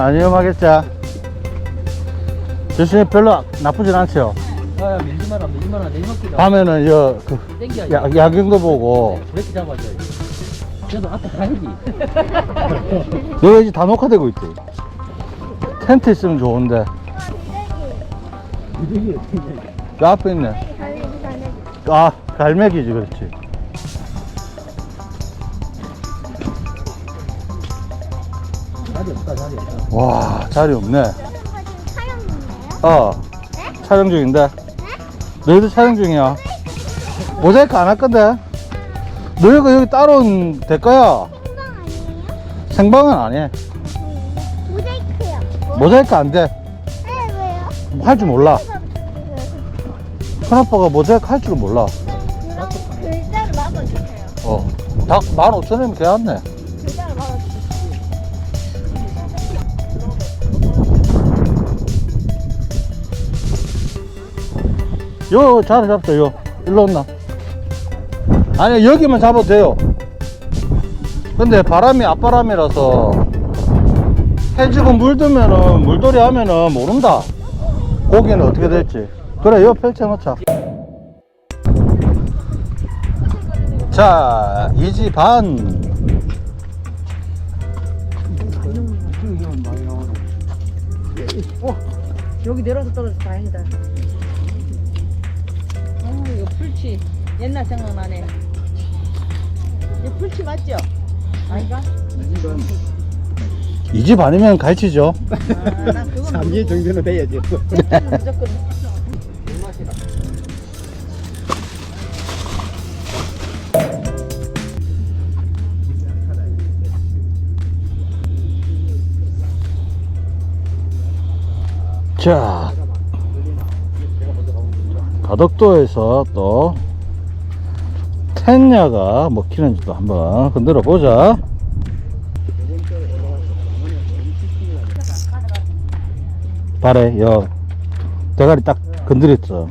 안 위험하겠지? 조심히 별로 나쁘진 않죠? 아, 밀지 마라, 밀지 마라. 내리막기다. 밤에는 여, 그, 땡겨야지. 야, 야경도 보고 브레이크 잡아줘야지. 그래도 앞에 가야지. 여기 이제 다 녹화되고 있지 텐트 있으면 좋은데? 그 앞에 있네 달리기 달리기. 아 갈매기지 그렇지 와 자리 없네 촬영? 어 촬영 중인데 너희도 촬영 중이야 모자이크 안 할 건데 너희가 여기 따로는 될 거야 생방 아니에요? 생방은 안해 모자이크요. 뭐? 모자이크 안돼할 네, 왜요? 줄 몰라 큰아빠가 모자이크 할 줄은 몰라 글자를 막아주세요. 어닭 15,000원이면 괜찮네 글자를 막아주세요. 요 자리 잡자 요. 일로 온나? 아니 여기만 잡아도 돼요. 근데 바람이 앞바람이라서 해지고 물들면은 물놀이 하면은 모른다. 고기는 어떻게 될지. 그래 요 펼쳐놓자. 자 이지 반. 어, 여기 내려서 떨어져 다행이다. 풀치. 옛날 생각나네. 이거 풀치 맞죠? 아이가? 이지 반이면 갈치죠 아, 난 그건 삼지 정도는 돼야지. 풀치는 무조건. 자 가덕도에서 또 텐야가 먹히는지도 한번 흔들어 보자. 발에 여 대가리 딱 건드렸어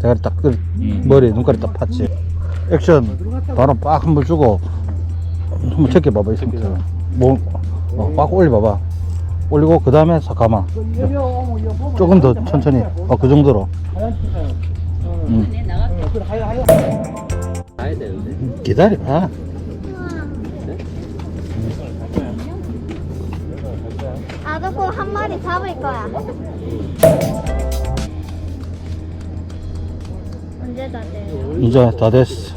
대가리 딱 그, 머리 눈가리 딱 팠지. 액션. 바로 빡 한번 주고 한번 체크 봐봐 있으면 뭐꽉 올려봐봐 올리고 그 다음에 잠깐만 조금 더 천천히 어 그 정도로 음. 기다려봐 아저씨 한 마리 잡을 거야. 언제 다 돼요? 이제 다 됐어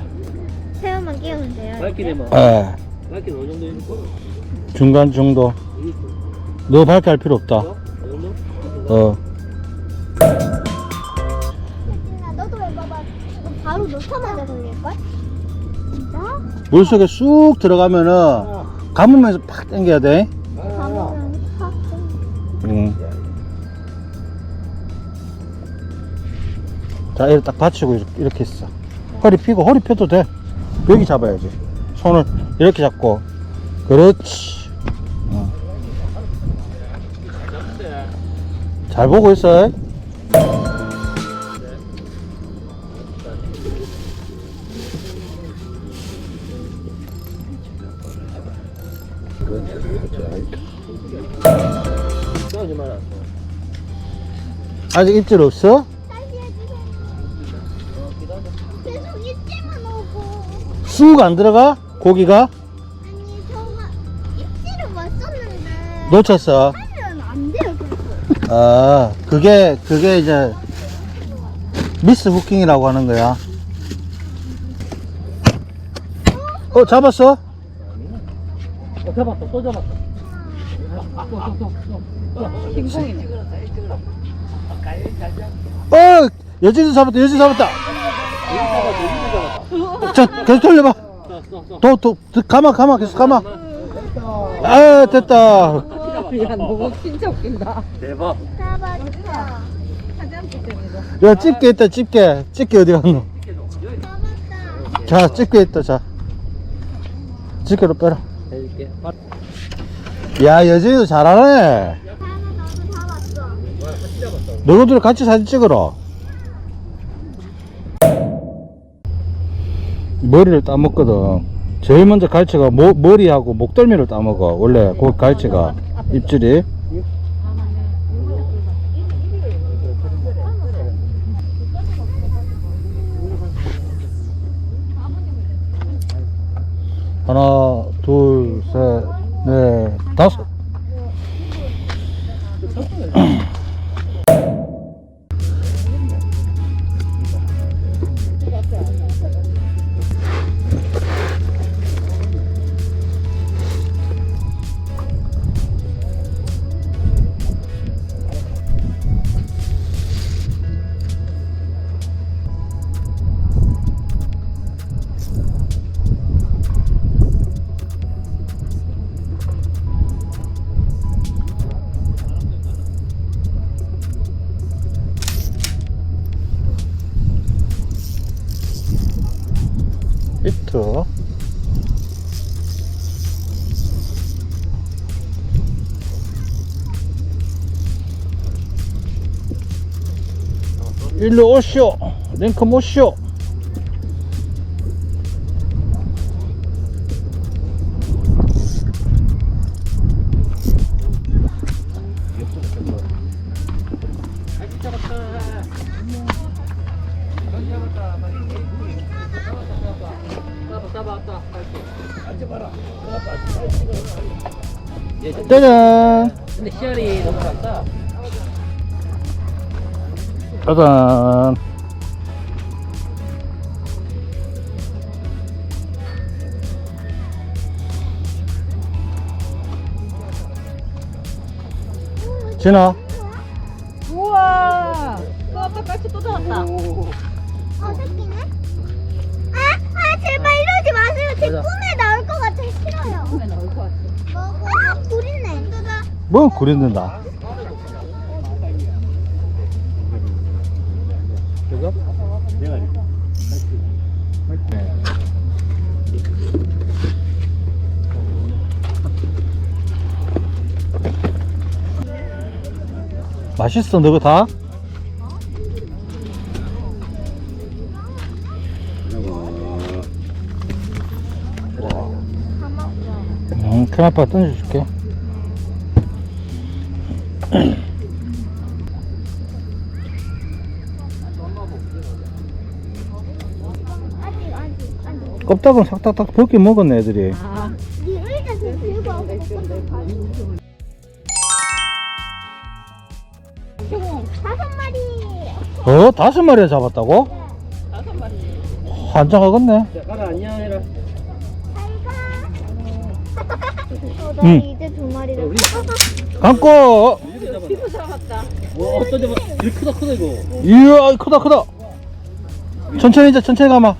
새우만 끼우면 돼요. 정도 있는 거? 중간 정도 너 밝게 할 필요 없다? 어. 야, 너도 해봐봐. 너 바로 놓자마자 걸릴걸? 진짜? 물속에 쑥 들어가면은 감으면서 팍 당겨야 돼. 가면 확 응. 자 이렇게 딱 받치고 이렇게, 이렇게 있어. 허리 펴고 허리 펴도 돼. 여기 잡아야지. 손을 이렇게 잡고. 그렇지 잘 보고 있어. 아직 입질 없어? 다시 해주세요. 계속 입질만 오고. 쑥안 들어가? 고기가? 아니, 저가 입질을. 놓쳤어 안 돼요, 계속. 아, 그게, 그게 이제, 미스 후킹이라고 하는 거야. 어, 잡았어? 어, 잡았어, 또 잡았어. 또, 또, 또, 또. 킹콩이네. 어, 여진이 잡았다, 여진이 잡았다. 자, 계속 돌려봐. 더, 더, 더, 가마, 가마, 계속 가마. 아, 됐다. 야, 너무 진짜 웃긴다. 대박. 때문에. 야, 집게 있다, 집게. 집게 어디 갔노? 잡았다. 자, 집게 있다, 자. 집게로 빼라. 해줄게. 야, 여진이도 잘하네. 하나 나도 잡았어. 너희들 같이 사진 찍어라. 머리를 따먹거든. 제일 먼저 갈치가 모, 머리하고 목덜미를 따먹어. 원래 그 갈치가 입질이. 하나, 둘, 셋, 넷, 다섯. 일로 오시오. 링크 모시오. 짜잔. 근데 씨알이 너무 작다. 짜잔. 진아, 우와. 또 깔치 또 잡았다. 어, 새끼네? 아, 아, 제발 이러지 마세요. 제 맞아. 꿈에 나올 것 같아. 싫어요. 꿈에 나올 것 같아. 먹어. 아, 구리네. 뜯어. 뭐 구린다. 그거? 맛있어, 너거 다? 음, 큰 아빠가 던져줄게. 껍데기는 싹딱딱 벗겨 먹었네, 애들이. 아, 네 의자 좀 들고 와서 다섯 마리. 어? 다섯 마리 잡았다고? 다섯 마리. 환장하겠네. 야, 가라, 안녕 해라. 잘 가. 어, 나 응. 이제 두 마리 감고! 잡았다. 피부 잡았다. 와, 어떤 잡아? 되게 크다, 크다, 이거. 이야, 크다, 크다. 천천히 이제 천천히 가마.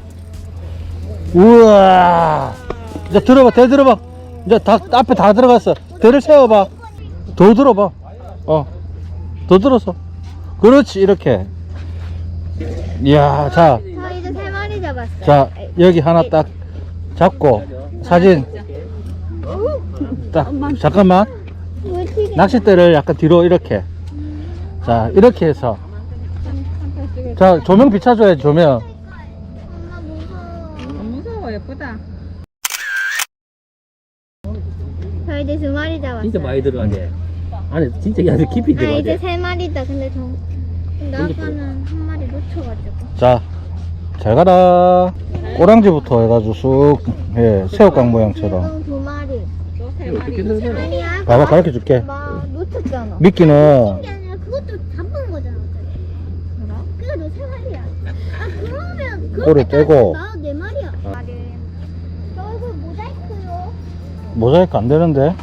우와. 이제 들어봐, 대 들어봐. 이제 다, 앞에 다 들어갔어. 대를 세워봐. 더 들어봐. 어. 더 들어서. 그렇지, 이렇게. 이야, 자, 저 이제 세 마리 잡았어요. 자, 여기 하나 딱 잡고, 사진 딱, 잠깐만. 낚싯대를 약간 뒤로 이렇게. 자, 이렇게 해서. 자, 조명 비춰줘야지, 조명. 엄마 무서워. 안 무서워. 예쁘다. 저 이제 두 마리 잡았어요. 진짜 많이 들어가네. 안에 진짜 아주 깊이 아 이제 들어가네. 세 마리다. 근데 저 근데 아빠는 한 마리 놓쳐가지고. 자, 잘 가라. 꼬랑지부터 해가지고 쑥, 예, 새우깡 모양처럼. 지금 두 마리. 이거 어떻게 마리. 봐봐, 가르쳐 줄게. 막 놓쳤잖아. 미끼는, 그게 아니라 그것도 잡은 거잖아. 그럼? 그게 너세 마리야. 아 그러면 꼬리 떼고. 마리. 저 얼굴 모자이크요. 모자이크 안 되는데?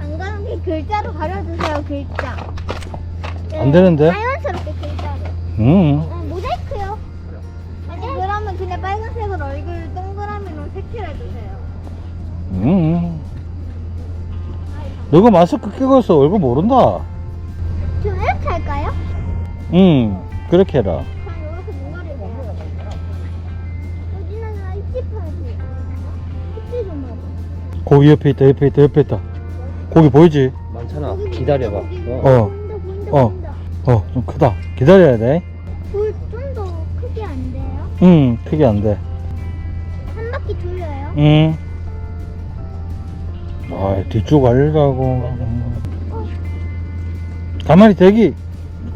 안 가는 게 글자로 가려주세요. 글자. 네, 안 되는데? 자연스럽게 글자로. 음. 어, 모자이크요. 아니 그러면 그냥 빨간색으로 얼굴 동그라미로 색칠해주세요. 음. 너가 마스크 끼고 있어. 얼굴 모른다. 좀 이렇게 할까요? 음, 그렇게 해라. 고기 옆에 있다, 옆에 있다, 옆에 있다. 고기 보이지? 많잖아. 거기 기다려봐. 거기. 어. 어. 어. 어, 좀 크다. 기다려야 돼. 불좀더 크게 안 돼요? 응, 크게 안 돼. 한 바퀴 돌려요? 응. 아, 뒤쪽 알가고. 가만히 대기.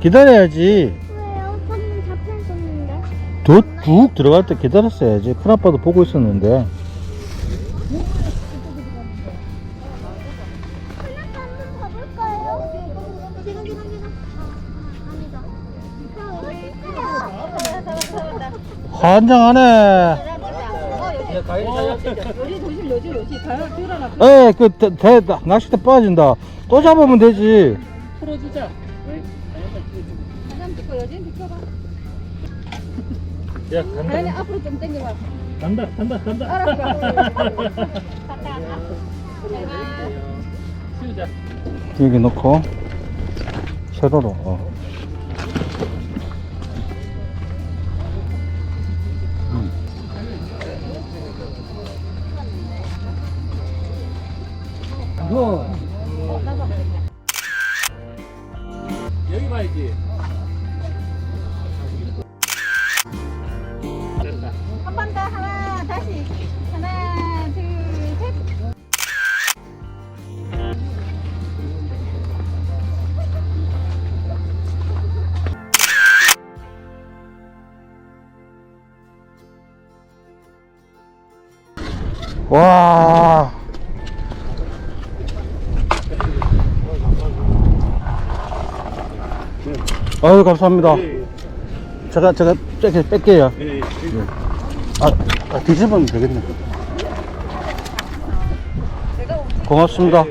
기다려야지. 왜요? 방금 잡혀 있었는데. 더 쭉 들어갈 때 기다렸어야지. 큰아빠도 보고 있었는데. 환장하네. 조심 요지 요지 가을 들어라 에, 그, 대, 대, 낚싯대 빠진다. 또 잡으면 되지. 풀어주자. 가장 비켜 요지 비켜봐 야, 가연이 앞으로 좀 당겨봐 간다, 간다, 간다. 알았어 치우자. 여기 넣고, 세로로. 어. 이거. 여기 봐야지. 한. 아유, 감사합니다. 제가, 제가, 뺄게, 뺄게요. 아, 아, 뒤집으면 되겠네. 고맙습니다.